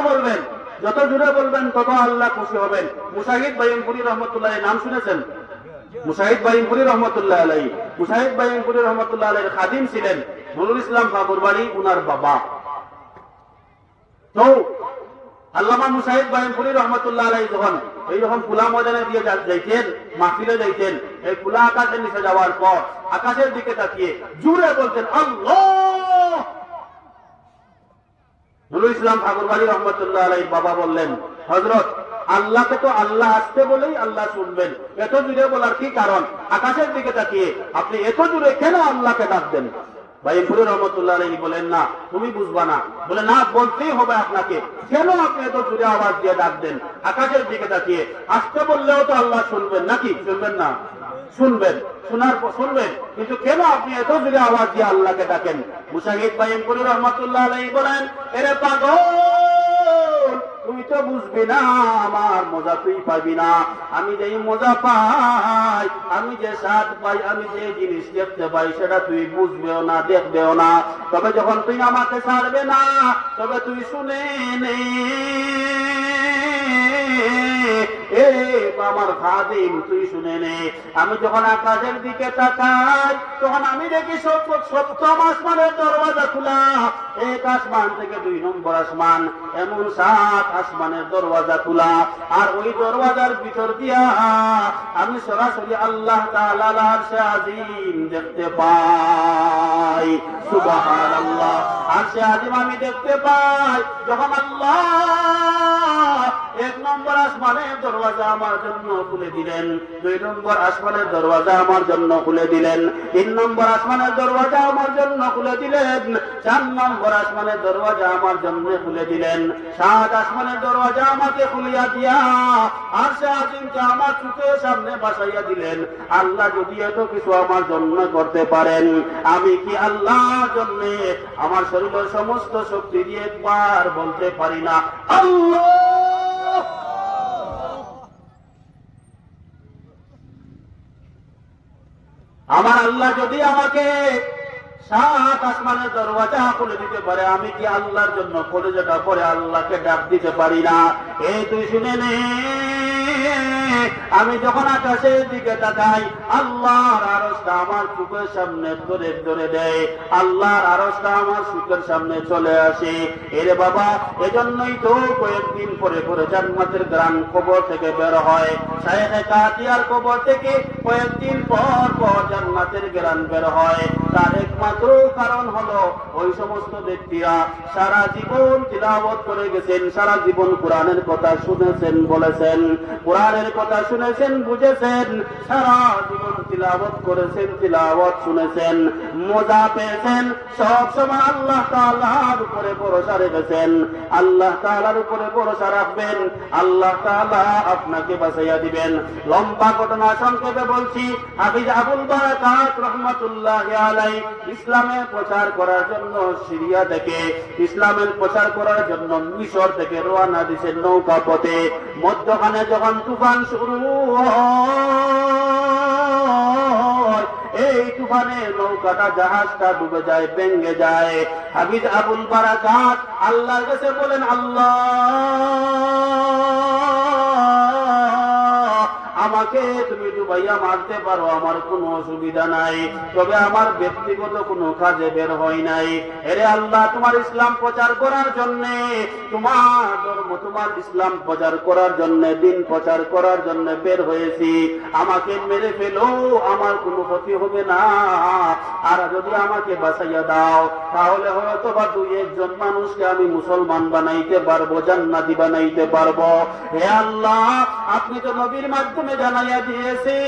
বলবেন, যত জুড়ে বলবেন, তত আল্লাহ খুশি হবেন। মুসাহিদ বাইমপুরি রহমতুল্লাহ নাম শুনেছেন? মুসাহিদ বাইমপুরি রহমতুল্লাহ আলাই। মুসাহিদ বাইমপুরি রহমতুল্লাহ আলাইয়ের খাদিম ছিলেন নুরুল ইসলাম বাবুর বাড়ি, উনার বাবা। তো, আল্লামা মুসাহিদ বাইমপুরি রহমতুল্লাহ আলাই যখন এইরকম খোলা ময়দানে দিয়ে যাইতেন, মাহফিলে যাইতেন, এই খোলা আকাশের নিচে যাওয়ার পর আকাশের দিকে তাকিয়ে জুড়ে বলতেন, আল্লাহ! ইসলাম ঠাকুরবাড়ি রহমতুল্লাহ আলাই বাবা বললেন হজরত আল্লাহকে তো আল্লাহ আসতে বলেই আল্লাহ শুনবেন। এত জুড়ে বলার কি কারণ? আকাশের দিকে তাকিয়ে। আপনি এত জুড়ে কেন আল্লাহকে ডাকবেন? ভাই ফুরে রহমতুল্লাহ আলহী বলেন না, তুমি বুঝবা না। বলে, না, বলতেই হবে আপনাকে। কেন আপনি এত জুড়ে আওয়াজ দিয়ে ডাকবেন আকাশের দিকে তাকিয়ে। আসতে বললেও তো আল্লাহ শুনবেন নাকি? শুনবেন না। শুনবেন। শোনার পর শুনবেন। কিন্তু কেন আপনি এত জুড়ে আওয়াজ দিয়ে আল্লাহকে ডাকেন? মুসাহিদ বাইমপুরি রহমতুল্লাহ আলহী বলেন, এরে পাগল! তুই তো বুঝবি না, আমার মজা তুই পাবি না। আমি যেই মজা পাই, আমি যে স্বাদ পাই, আমি যে জিনিস দেখতে পাই, সেটা তুই বুঝবেও না, দেখবেও না। তবে যখন তুই আমাকে ছাড়বে না, তবে তুই শুনে নে। আমার তুই শুনে নে। আমি যখন আকাশের দিকে তাকাই, তখন আমি দেখি সপ্তম আসমানের দরওয়াজা খোলা। এক আসমান থেকে দুই নম্বর আসমান, এমন সাত আসমানের দরওয়াজা খোলা। আর ওই দরওয়াজার ভিতর দিয়া আমি সরাসরি আল্লাহ তাআলার আরশে আজিম দেখতে পাই। সুবহানাল্লাহ। আরশে আজিম আমি দেখতে পাই যখন আল্লাহ এক নম্বর আসমানের দরওয়াজা আমার জন্য খুলে দিলেন। দুই নম্বর আসমানের দরওয়াজা আমার জন্য খুলে দিলেন। তিন নম্বর আসমানের দরওয়াজা আমার জন্য খুলে দিলেন। চার নম্বর আসমানের দরওয়াজা আমার জন্য খুলে দিলেন। সাত আসমানের দরওয়াজা আমাকে খুলিয়া দিয়া আর সে আজিমকে আমার চোখের সামনে বাসাইয়া দিলেন। আল্লাহ যদি এত কিছু আমার জন্য করতে পারেন, আমি কি আল্লাহর জন্য আমার শরীরের সমস্ত শক্তি দিয়ে একবার বলতে পারি না? আল্লাহ! আমার আল্লাহ যদি আমাকে সাত আসমানের দরওয়াজা খুলে দিতে পারে, আমি কি আল্লাহর জন্য কলেজাটা পরে আল্লাহকে ডাক দিতে পারি না? এই তুই শুনে নে। আমি যখন আকাশের দিকে তাকাই, আল্লাহর আরসটা আমার চোখের সামনে ধরে ধরে দেয়, আল্লাহর আরসটা আমার চোখের সামনে চলে আসে। এরে বাবা, এজন্যই তো কয়েকদিন পরে পরে জান্নাতের গ্রাম কবর থেকে বের হয়। শায়েখে কাতিয়ার কবর থেকে কয়েকদিন পর পর জান্নাতের গ্রাম বের হয়। তার একমাত্র কারণ হলো, ওই সমস্ত ব্যক্তিরা সারা জীবন তিলাবত করে গেছেন, সারা জীবন কোরআনের কথা শুনেছেন, বলেছেন। কোরআনের কথা শুনেছেন, বুঝেছেন, সারা জীবন তিলাবত করেছেন তিলাবত শুনেছেন, মজা পেয়েছেন, সব সময় আল্লাহ তাআলার উপরে ভরসা রেখেছেন, আল্লাহ তাআলার উপরে ভরসা রাখবেন, আল্লাহ তাআলা আপনাকে বাঁচাইয়া দিবেন। লম্বা ঘটনা সংক্ষেপে বলছি, হাফিজ আবুল বারাকাত রহমাতুল্লাহ আলাই ইসলামের প্রচার করার জন্য সিরিয়া থেকে ইসলামের প্রচার করার জন্য মিশর থেকে রওনা দিছেন নৌকা পথে মধ্যখানে যখন তুফান এই তুফানে নৌকাটা জাহাজটা ডুবে যায় ভেঙ্গে যায়। হাবিদ আবুল বারাকাত আল্লাহর কাছে বলেন, আল্লাহ, আমাকে তুমি ডুবাইয়া মারতে পারো, আমার কোনো অসুবিধা নাই। তবে আমার ব্যক্তিগত কোনো কাজে বের হয় নাই। এরে আল্লাহ, তোমার ইসলাম প্রচার করার জন্য, তোমার ধর্ম, তোমার ইসলাম প্রচার করার জন্য, দিন প্রচার করার জন্য বের হয়েছি। আমাকে মেরে ফেলো, আমার কোনো ক্ষতি হবে না। আর যদি আমাকে বাঁচাইয়া দাও, তাহলে হয়তো বা দুই একজন মানুষকে আমি মুসলমান বানাইতে পারব, জান্নাতি বানাইতে পারব। হে আল্লাহ, আপনি তো নবীর মাধ্যমে জানাইয়া দিয়েছেন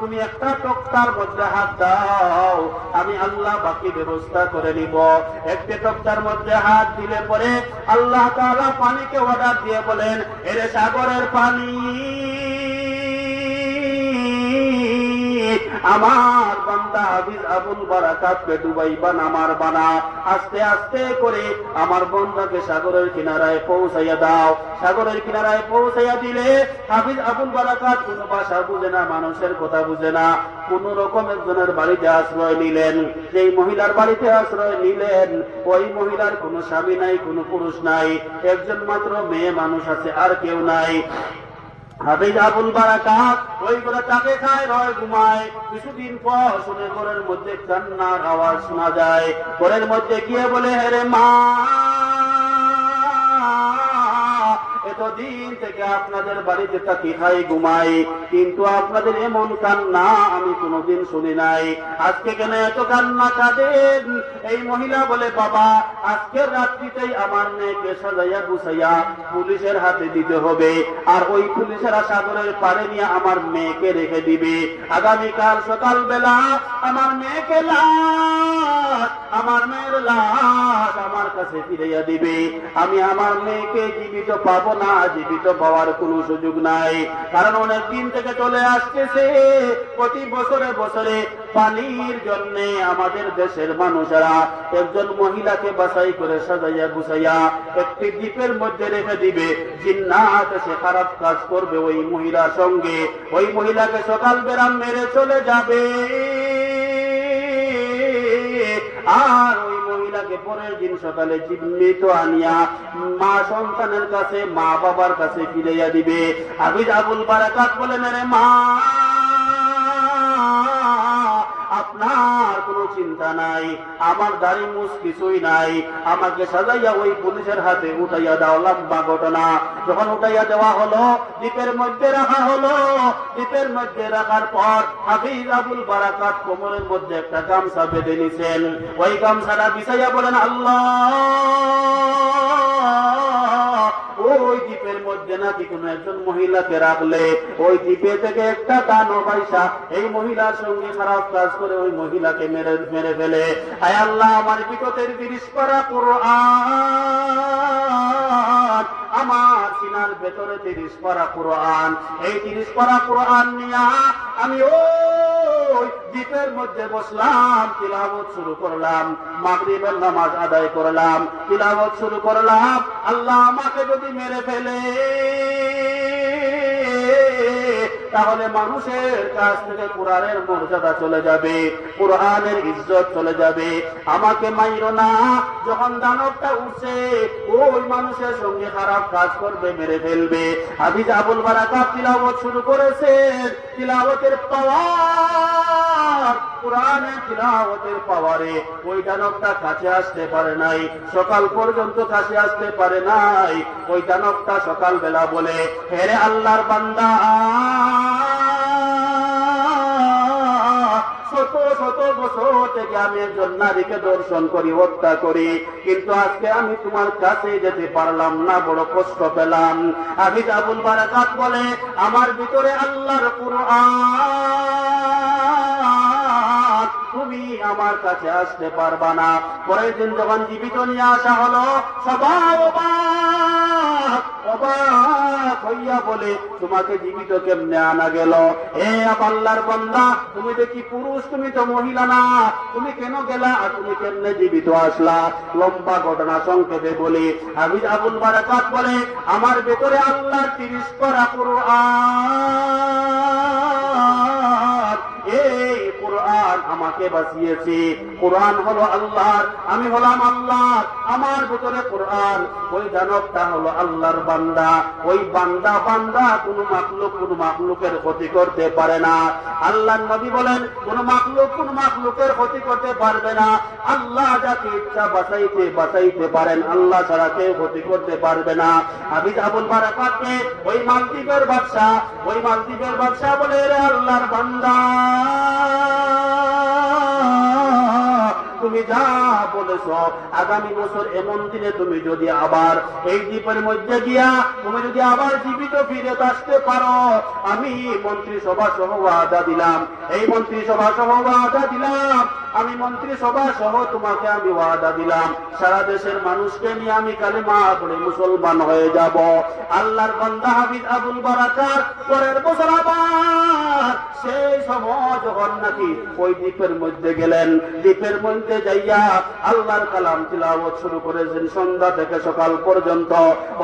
তুমি একটা টক্তার মধ্যে হাত দাও, আমি আল্লাহ বাকি ব্যবস্থা করে নিব। একটি টক্তার মধ্যে হাত দিলে পরে আল্লাহ পানিকে অর্ডার দিয়ে বলেন, এরে সাগরের পানি আমার বান্দা হাফিজ আবুল বারাকাতকে ডুবাইবা নামার বানা। আস্তে আস্তে করে আমার বন্ধাকে সাগরের কিনারায় পৌঁছাইয়া দাও। সাগরের কিনারায় পৌঁছাইয়া দিলে হাফিজ আবুল বারাকাত কোন ভাষা বুঝে না, মানুষের কথা বুঝে না। কোন রকম একজনের বাড়িতে আশ্রয় নিলেন। যেই মহিলার বাড়িতে আশ্রয় নিলেন, ওই মহিলার কোনো স্বামী নাই, কোনো পুরুষ নাই। একজন মাত্র মেয়ে মানুষ আছে, আর কেউ নাই। ওই করে খায় রয় ঘুমায়। কিছুদিন পর শুনে ঘরের মধ্যে কান্নার আওয়াজ শোনা যায়। ঘরের মধ্যে গিয়ে বলে হেরে মা এতদিন থেকে আপনাদের বাড়িতে থাকি খাই ঘুমাই, কিন্তু আপনাদের এমন কান্না আমি কোনোদিন শুনি নাই। আজকে কেন এত কান্না কাঁদেন? এই মহিলা বলে, বাবা আজকের রাত্রিতেই আমার মেয়েকে সাজাইয়া গুছাইয়া পুলিশের হাতে দিতে হবে, আর ওই পুলিশেরা সাগরের পারে নিয়ে আমার মেয়েকে রেখে দিবে। আগামীকাল সকাল বেলা আমার মেয়েকে লাশ আমার মেয়ের লাশ আমার কাছে ফিরাইয়া দিবে। আমি আমার মেয়েকে জীবিত পাবো না, জীবিত পাওয়ার কোনো সুযোগ নাই। কারণ অনেক দিন থেকে চলে আসতেছে। প্রতি বছরে বছরে পানির জন্য আমাদের দেশের মানুষেরা একজন মহিলাকে বাছাই করে সাজাইয়া গুছাইয়া একটি দ্বীপের মধ্যে রেখে দিবে। জিন্নাত সে খারাপ কাজ করবে ওই মহিলার সঙ্গে। ওই মহিলাকে সকাল বেড়াম মেরে চলে যাবে। আর ওই মহিলাকে পরের দিন সকালে মৃত আনিয়া মা সন্তানের কাছে, মা বাবার কাছে ফিরাইয়া দিবে। আবিদ আবুল বারাকাত বলে মেরে মা, আপনার চিন্তা নাই, আমার দাড়ি মুস কিছুই নাই। আমাকে সাজাইয়া ওই পুলিশের হাতে উঠাইয়া দেওয়া লম্বা ঘটনা। যখন উঠাইয়া দেওয়া হলো, দ্বীপের মধ্যে রাখা হলো। দ্বীপের মধ্যে রাখার পর হাফিজ আবুল বারাকাত কোমরের মধ্যে একটা গামছা বেঁধে নিছেন। ওই গামছাটা বিছাইয়া বলেন, আল্লাহ! দ্বীপের না নাকি কোন একজন মহিলাকে রাখলে, ওই দ্বীপে থেকে একটা দানো পয়সা এই মহিলার সঙ্গে খারাপ কাজ করে ওই মহিলাকে মেরে মেরে ফেলে। আয় আল্লাহ, আমার বিপদের তিরিশ করা পুরো আমার সিনার ভেতরে তিরিশ পারা আন এই তিরিশ পারা আন নিয়া আমি ওই দ্বীপের মধ্যে বসলাম তিলাবত শুরু করলাম, মাগরিবের নামাজ আদায় করলাম তিলাবত শুরু করলাম। আল্লাহ আমাকে যদি মেরে ফেলে, তাহলে মানুষের কাছ থেকে কোরআনের মর্যাদা চলে যাবে, কোরআনের ইজ্জত চলে যাবে। আমাকে মাইরো না, যখন দানবটা উঠছে, ওই মানুষের সঙ্গে খারাপ কাজ করবে, মেরে ফেলবে। হাবিজ আবুল বারাকাত তিলাওয়াত শুরু করেছে তিলাবতের পাওয়ার সকাল বেলা বলে হেরে আল্লাহর বান্দা, শত শত বছর থেকে আমি একজন নারীকে দর্শন করি, হত্যা করি, কিন্তু আজকে আমি তোমার কাছে যেতে পারলাম না, বড় কষ্ট পেলাম। আমি আবুল বারাকাত বলে, আমার ভিতরে আল্লাহর কুরআন তুমি আমার কাছে আসতে পারবা না। পরের দিন যখন জীবিত নিয়ে আসা হলো, সবাই বলে, তোমাকে জীবিত কেমনে আনা গেল? আল্লাহর বন্দা, তুমি দেখি পুরুষ, তুমি তো মহিলা না। তুমি কেন গেলা আর তুমি কেমনে জীবিত আসলা? লম্বা ঘটনা সংক্ষেপে বলি। হাবিজ আবুল বারাকাত বলে, আমার ভেতরে আল্লাহর তিরিশ করা কোরআন এই কোরআন আমাকে বাঁচিয়েছে। কোরআন হলো আল্লাহর, আমি হলাম আল্লাহ আমার ভিতরে কোরআন, ওই দানবটা হলো আল্লাহর বান্দা। ওই বান্দা বান্দা কোন মাকলুক কোন মাকলুকের ক্ষতি করতে পারে না। আল্লাহ নবী বলেন, কোন মাকলুক কোন মাকলুকের ক্ষতি করতে পারবে না। আল্লাহ যাকে ইচ্ছা বাঁচাইতে বাঁচাইতে পারেন। আল্লাহ ছাড়া কেউ ক্ষতি করতে পারবে না। হাবিজ আবুল বারাকাতকে ওই মালদ্বীপের বাদশা ওই মালদ্বীপের বাদশা বলে আল্লাহর বান্দা। তুমি যা বলেছ আগামী বছর এমন দিনে তুমি যদি আবার এই দ্বীপের মধ্যে গিয়া তুমি যদি আবার জীবিত ফিরে আসতে পারো, আমি মন্ত্রিসভা সহ ওয়াদা দিলাম। এই মন্ত্রিসভা সহ ওয়াদা দিলাম। আমি মন্ত্রিসভা সহ তোমাকে আমি ওয়াদা দিলাম। সারা দেশের মানুষকে নিয়ে আমি কালিমা পড়ে মুসলমান হয়ে যাব। আল্লাহর বান্দা হাবিব আবুল বারাকাত, পরের বছর আবার সেই সময় যখন নাকি ওই দ্বীপের মধ্যে গেলেন, দ্বীপের মধ্যে যাইয়া আল্লাহর কালাম তিলাওয়াত শুরু করেছেন সন্ধ্যা থেকে সকাল পর্যন্ত।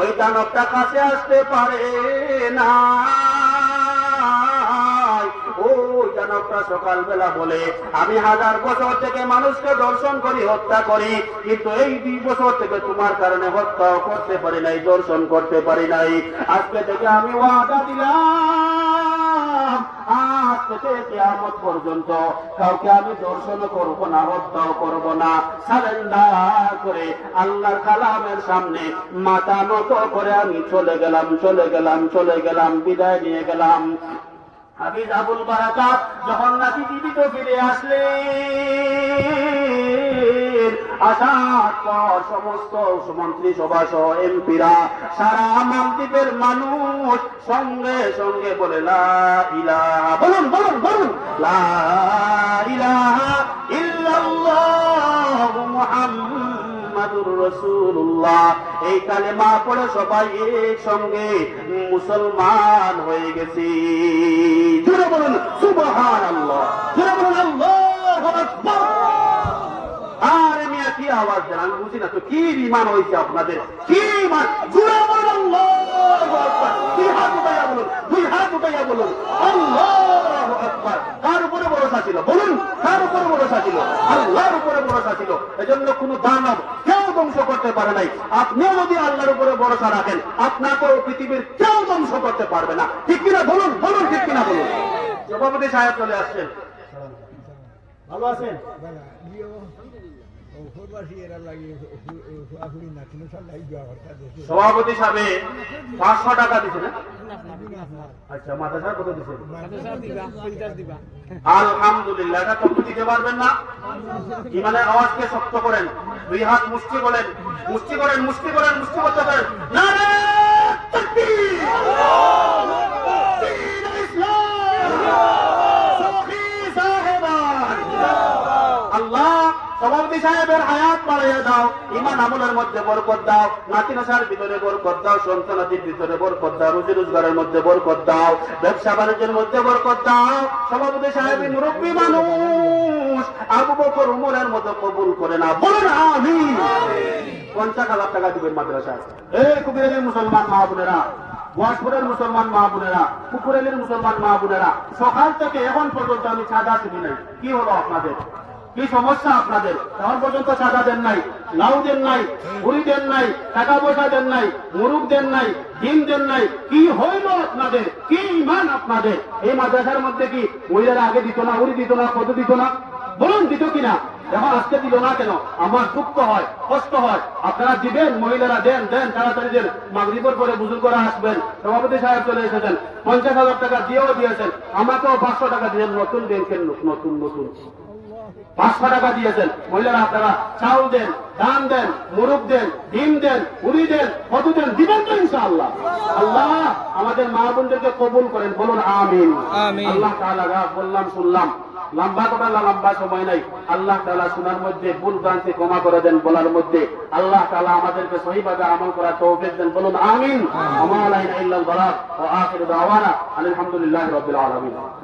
ওই দানবটা কাছে আসতে পারে না দানবটা সকালবেলা বলে, আমি হাজার বছর থেকে মানুষকে দর্শন করি, হত্যা করি, কিন্তু এই দুই বছর থেকে তোমার কারণে হত্যা করতে পারি নাই, দর্শন করতে পারি নাই। আজকে থেকে আমি ওয়াদা দিলাম থেকে কেয়ামত পর্যন্ত কাউকে আমি দর্শন করব না হত্যাও করব না। সারেন্ডার করে আল্লাহর কালামের সামনে মাথা নত করে আমি চলে গেলাম চলে গেলাম চলে গেলাম, বিদায় নিয়ে গেলাম। হাবিজ আবুল বারাকাত, যখন নাকি জীবিত ফিরে আসলেন আসার পর সমস্ত মন্ত্রী সভা সহ এমপিরা সারা মালদ্বীপের মানুষ সঙ্গে সঙ্গে বলে বলুন বলুন বলুন। লা ইলাহা মুহাম্মাদুর রাসূলুল্লাহ। এই কালেমা পড়ে সবাই মুসলমান হয়ে গেছি। জুড়ে বলুন, সুবহানাল্লাহ। জুড়ে বলুন, আল্লাহু আকবার। আওয়াজ দেন, আমি বুঝি না। তো কি হয়েছে আপনাদের? কি বলুন কি হাত উঠাইয়া বলুন, দুই হাত উঠাইয়া বলুন কার উপরে ভরসা ছিল? বলুন, কার উপরে ভরসা ছিল? আল্লাহর উপরে ভরসা ছিল। এজন্য কোনো দানব কেউ ধ্বংস করতে পারে নাই। আপনিও যদি আল্লাহর উপরে ভরসা রাখেন, আপনাকেও পৃথিবীর কেউ ধ্বংস করতে পারবে না। ঠিক কিনা? বলুন বলুন, ঠিক কিনা বলুন। সভাপতি সাহেব চলে আসছেন। ভালো আছেন? সভাপতি সাহেব, পাঁচশো টাকা দিছে না আচ্ছা মাদ্রাসা কত দিছে আলহামদুলিল্লাহ, এটা কত দিতে পারবেন না? ইমানের আওয়াজকে শক্ত করেন, দুই হাত মুষ্টি করেন মুষ্টি করেন মুষ্টি করেন, মুষ্টি করতে পারেন। নারে তাকবীর! দীন ইসলাম! সখী সাহেবান! আল্লাহ সভাপতি সাহেবের হায়াত বাড়াইয়া দাও ইমান আমলের মধ্যে বরকত দাও, নাতি নাসার ভিতরে বরকত দাও সন্তানাতির ভিতরে বরকত দাও, রুজি রোজগারের মধ্যে বরকত দাও, ব্যবসা বাণিজ্যের মধ্যে বরকত দাও। সভাপতি সাহেবের মুরব্বী মানুষ আবু বকর উমরের মতো কবুল করে না। বলুন আমি পঞ্চাশ হাজার টাকা দিবেন মাদ্রাসা এই কুবিরের মুসলমান মা বোনেরা ওয়াসপুরের মুসলমান মা বোনেরা পুকুরেলের মুসলমান মা বোনেরা, সকাল থেকে এখন পর্যন্ত আমি চাঁদা শুনি নাই। কি হলো আপনাদের? কি সমস্যা আপনাদের। এখন পর্যন্ত চাঁদা দেন নাই লাউ দেন নাই ঘুরি দেন নাই টাকা পয়সা দেন নাই মুরুখ দেন নাই ডিম দেন নাই। কি হইল আপনাদের? কি ইমান আপনাদের? এই মাদ্রাসার মধ্যে কি মহিলারা আগে দিত না উড়ি দিত না কত দিত না? বলুন দিত কিনা এখন আজকে দিল না কেন? আমার দুঃখ হয় কষ্ট হয়। আপনারা দিবেন মহিলারা দেন দেন তাড়াতাড়ি দেন। মাগরিবর পরে বুজুর্গরা আসবেন। সভাপতি সাহেব চলে এসেছেন। পঞ্চাশ হাজার টাকা দিয়েও দিয়েছেন। আমাকেও পাঁচশো টাকা দিয়েছেন নতুন ব্যাংকের লোক, নতুন নতুন। পাঁচশো টাকা দিয়েছেন। মহিলারা আপনারা চাউল দেন ধান দেন মুরুখ দেন ডিম দেন পুরি দেন কত দেন দিবেন তো ইনশাআল্লাহ। আল্লাহ আমাদের মা বোনদেরকে কবুল করেন বলুন আমিন। আল্লাহ তাআলা বললাম শুনলাম। লম্বা কথা না লম্বা সময় নাই। আল্লাহ তাআলা শোনার মধ্যে ভুল ভ্রান্তি ক্ষমা করে দেন বলার মধ্যে। আল্লাহ তালা আমাদেরকে সহিভাবে আমল করার তৌফিক দেন। বলুন আমিন। আমা আলাইনা ইল্লাল বালাগ। ওয়া আখিরু দাওয়ানা। আলহামদুলিল্লাহি রাব্বিল আলামিন।